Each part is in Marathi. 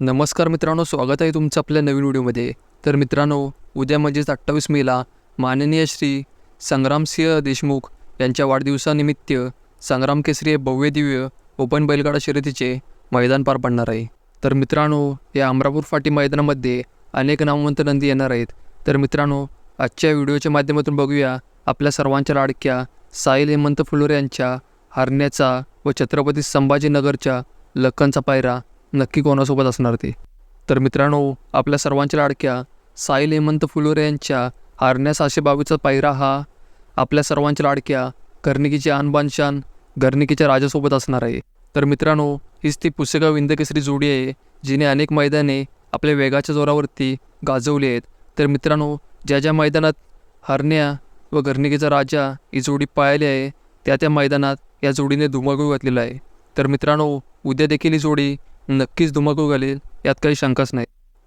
नमस्कार मित्रांनो स्वागत आहे तुमचं आपल्या नवीन व्हिडिओमध्ये. तर मित्रांनो उद्या म्हणजेच अठ्ठावीस मेला माननीय श्री संग्रामसिंह देशमुख यांच्या वाढदिवसानिमित्त संग्राम केसरी हे भव्य दिव्य ओपन बैलगाडा शर्यतीचे मैदान पार पडणार आहे. तर मित्रांनो या अमरापूर फाटी मैदानामध्ये अनेक नामवंत नंदी येणार आहेत. तर मित्रांनो आजच्या व्हिडिओच्या माध्यमातून बघूया आपल्या सर्वांच्या लाडक्या साहिल हेमंत फुलोरे यांच्या हरण्याचा व छत्रपती संभाजीनगरच्या लखनचा पायरा. नक्की कोणासोबत असणार ते? तर मित्रांनो आपल्या सर्वांच्या लाडक्या साईल हेमंत फुलोरे यांच्या हारण्या सहाशे बावीचा पायरा हा आपल्या सर्वांच्या लाडक्या कर्णिकीची आणबानशान गर्निकीच्या राजासोबत असणार आहे. तर मित्रांनो हीच ती पुसेगाव विंदकेसरी जोडी आहे जिने अनेक मैदाने आपल्या वेगाच्या जोरावरती गाजवली आहेत. तर मित्रांनो ज्या ज्या मैदानात हरण्या व गर्निकीचा राजा ही जोडी पाळली आहे त्या त्या मैदानात या जोडीने धुमाकूळ घातलेला आहे. तर मित्रांनो उद्या देखील ही जोडी नक्कीच धुमाकूळ घालेल यात काही शंकाच नाही.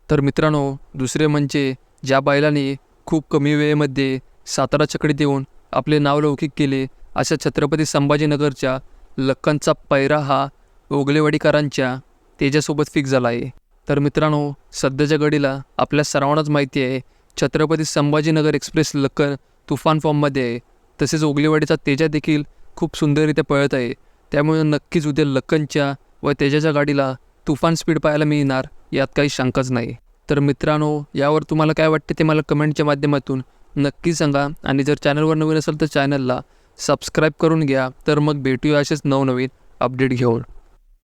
तर मित्रांनो दुसरे म्हणजे ज्या बैलाने खूप कमी वेळेमध्ये सातारा चकडीत येऊन आपले नाव लौकिक केले अशा छत्रपती संभाजीनगरच्या लक्कनचा पैरा हा ओगलेवाडीकरांच्या तेजासोबत फिक्स झाला आहे. तर मित्रांनो सध्याच्या घडीला आपल्या सर्वांनाच माहिती आहे छत्रपती संभाजीनगर एक्सप्रेस लक्कन तुफान फॉर्ममध्ये आहे. तसेच ओगलेवाडीचा तेजा देखील खूप सुंदररित्या पळत आहे. त्यामुळे नक्कीच उद्या लक्कनच्या व तेजाच्या गाडीला तुफान स्पीड पाहायला मिळणार यात काही शंकाच नाही. तर मित्रांनो यावर तुम्हाला काय वाटते ते मला कमेंटच्या माध्यमातून नक्की सांगा. आणि जर चॅनलवर नवीन असेल तर चॅनलला सबस्क्राईब करून घ्या. तर मग भेटूया असेच नवनवीन अपडेट घेऊन.